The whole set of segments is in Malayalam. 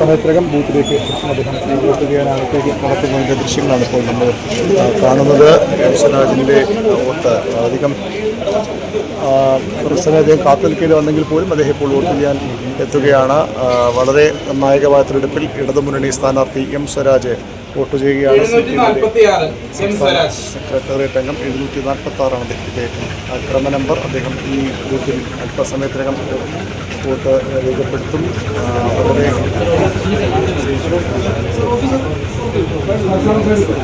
സമയത്തിനകം ബൂത്തിലേക്ക് അദ്ദേഹം വോട്ട് ചെയ്യാനകത്തേക്ക് നടത്തുന്നതിന്റെ ദൃശ്യങ്ങളാണ് ഇപ്പോൾ നമ്മൾ കാണുന്നത്. സ്വരാജിന്റെ വോട്ട്. അധികം കുറച്ച് അദ്ദേഹം കാത്തു നിൽക്കേണ്ടി വന്നെങ്കിൽ പോലും അദ്ദേഹം ഇപ്പോൾ വോട്ട് ചെയ്യാൻ എത്തുകയാണ്. വളരെ നിർണായകമായ തെരഞ്ഞെടുപ്പിൽ ഇടതുമുന്നണി സ്ഥാനാർത്ഥി എം സ്വരാജ് വോട്ട് ചെയ്യുകയാണ്. സെക്രട്ടേറിയറ്റ് അംഗം എഴുന്നൂറ്റി നാൽപ്പത്തി ആറാണ് അദ്ദേഹത്തിന്റെ ക്രമ നമ്പർ അദ്ദേഹം ഈ ബൂത്തിൽ അല്പസമയത്തിനകം വോട്ട് രേഖപ്പെടുത്തും. അവരുടെ വളരെ നിലമ്പൂർ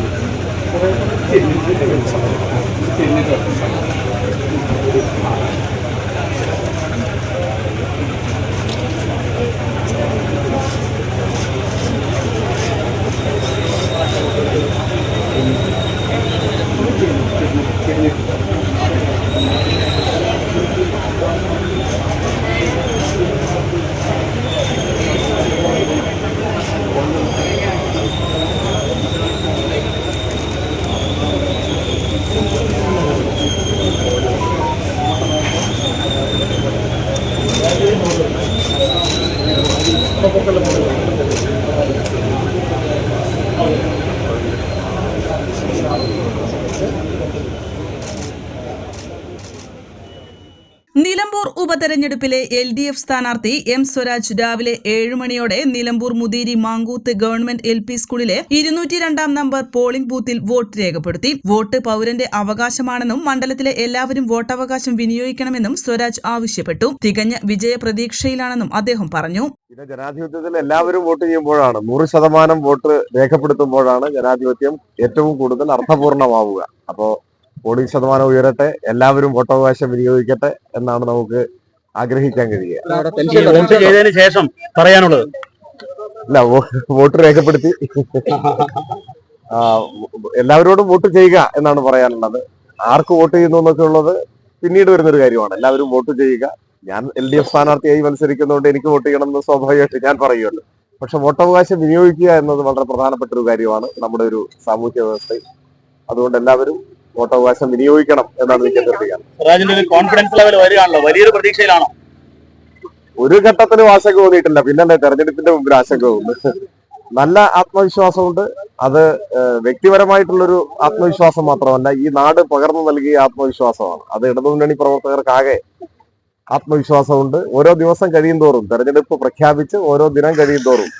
ഉപതെരഞ്ഞെടുപ്പിലെ എൽ ഡി എഫ് സ്ഥാനാർത്ഥി എം സ്വരാജ് രാവിലെ ഏഴ് മണിയോടെ Nilambur Muthiri Mankuth government L P സ്കൂളിലെ ഇരുന്നൂറ്റി രണ്ടാം നമ്പർ പോളിംഗ് ബൂത്തിൽ വോട്ട് രേഖപ്പെടുത്തി. വോട്ട് പൗരന്റെ അവകാശമാണെന്നും മണ്ഡലത്തിലെ എല്ലാവരും വോട്ടവകാശം വിനിയോഗിക്കണമെന്നും സ്വരാജ് ആവശ്യപ്പെട്ടു. തികഞ്ഞ വിജയ പ്രതീക്ഷയിലാണെന്നും അദ്ദേഹം പറഞ്ഞു. ഇത് ജനാധിപത്യത്തിൽ എല്ലാവരും വോട്ട് ചെയ്യുമ്പോഴാണ് നൂറ് ശതമാനം വോട്ട് രേഖപ്പെടുത്തുമ്പോഴാണ് ജനാധിപത്യം ഏറ്റവും കൂടുതൽ അർത്ഥപൂർണമാവുക. അപ്പോ പോളിംഗ് ശതമാനം ഉയരട്ടെ എല്ലാവരും വോട്ടവകാശം വിനിയോഗിക്കട്ടെ എന്നാണ് നമുക്ക് ആഗ്രഹിക്കാൻ കഴിയുക. വോട്ട് ചെയ്തതിന് ശേഷം പറയാനുള്ളത്. അല്ല വോ- വോട്ട് രേഖപ്പെടുത്തി. എല്ലാവരോടും വോട്ട് ചെയ്യുക എന്നാണ് പറയാനുള്ളത്. ആർക്ക് വോട്ട് ചെയ്യുന്നു എന്നൊക്കെ ഉള്ളത് പിന്നീട് വരുന്നൊരു കാര്യമാണ്. എല്ലാവരും വോട്ട് ചെയ്യുക. ഞാൻ എൽ ഡി എഫ് സ്ഥാനാർത്ഥിയായി മത്സരിക്കുന്നതുകൊണ്ട് എനിക്ക് വോട്ട് ചെയ്യണം എന്ന് സ്വാഭാവികമായിട്ട് ഞാൻ പറയുമല്ലോ പക്ഷെ വോട്ടവകാശം വിനിയോഗിക്കുക എന്നത് വളരെ പ്രധാനപ്പെട്ട ഒരു കാര്യമാണ് നമ്മുടെ ഒരു സാമൂഹ്യ വ്യവസ്ഥയിൽ. അതുകൊണ്ട് എല്ലാവരും വോട്ടവകാശം വിനിയോഗിക്കണം എന്നാണ് എനിക്ക് അഭ്യർത്ഥിക്കാൻ. കോൺഫിഡൻസ് ലെവൽ വരികയാണല്ലോ. വലിയൊരു പ്രതീക്ഷയിലാണോ? ഒരു ഘട്ടത്തിലും ആശങ്ക തോന്നിയിട്ടില്ല. പിന്നെ തെരഞ്ഞെടുപ്പിന്റെ മുമ്പിൽ ആശങ്ക തോന്നുന്നു. നല്ല ആത്മവിശ്വാസമുണ്ട്. അത് വ്യക്തിപരമായിട്ടുള്ളൊരു ആത്മവിശ്വാസം മാത്രമല്ല ഈ നാട് പകർന്നു നൽകിയ ആത്മവിശ്വാസമാണ്. അത് ഇടതുമുന്നണി പ്രവർത്തകർക്കാകെ ആത്മവിശ്വാസമുണ്ട്. ഓരോ ദിവസം കഴിയും തോറും തെരഞ്ഞെടുപ്പ് പ്രഖ്യാപിച്ച് ഓരോ ദിനം കഴിയും തോറും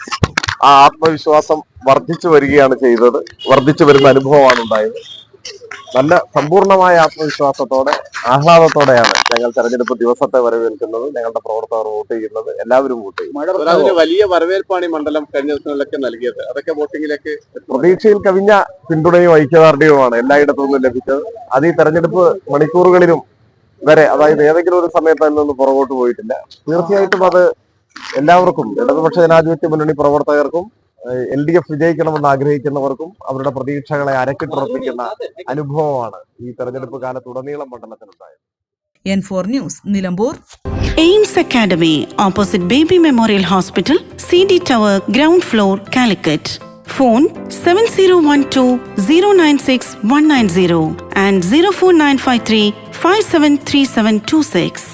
ആ ആത്മവിശ്വാസം വർദ്ധിച്ചു വരികയാണ് ചെയ്തത്. വർദ്ധിച്ചു വരുന്ന അനുഭവമാണ് ഉണ്ടായത്. നല്ല സമ്പൂർണമായ ആത്മവിശ്വാസത്തോടെ ആഹ്ലാദത്തോടെയാണ് ഞങ്ങൾ തെരഞ്ഞെടുപ്പ് ദിവസത്തെ വരവേൽക്കുന്നത് ഞങ്ങളുടെ പ്രവർത്തകർ വോട്ട് ചെയ്യുന്നത് എല്ലാവരും വോട്ട് ചെയ്യും വലിയ വരവേൽപ്പാണ് ഈ മണ്ഡലം കഴിഞ്ഞ ദിവസങ്ങളിലൊക്കെ നൽകിയത്. അതൊക്കെ വോട്ടിങ്ങിലേക്ക് പ്രതീക്ഷയിൽ കവിഞ്ഞ പിന്തുണയും ഐക്യദാർഢ്യവുമാണ് എല്ലായിടത്തു നിന്നും ലഭിച്ചത്. അത് ഈ തെരഞ്ഞെടുപ്പ് മണിക്കൂറുകളിലും വരെ അതായത് ഏതെങ്കിലും ഒരു സമയത്ത് അതിൽ നിന്ന് പുറകോട്ട് പോയിട്ടില്ല. തീർച്ചയായിട്ടും അത് എല്ലാവർക്കും ഇടതുപക്ഷ ജനാധിപത്യ മുന്നണി പ്രവർത്തകർക്കും എൽ ഡി എഫ് വിജയിക്കണമെന്ന് ആഗ്രഹിക്കുന്നവർക്കും അവരുടെ പ്രതീക്ഷകളെ അരക്കിട്ടുറപ്പിക്കുന്ന അനുഭവമാണ് ഈ തെരഞ്ഞെടുപ്പ് കാലത്തുടനീളം മണ്ഡലത്തിലുണ്ടായത് N four news Nilambur. Aims academy opposite baby memorial hospital C D tower ground floor Calicut. Phone seven zero one two zero nine six one nine zero and zero four nine five three five seven three seven two six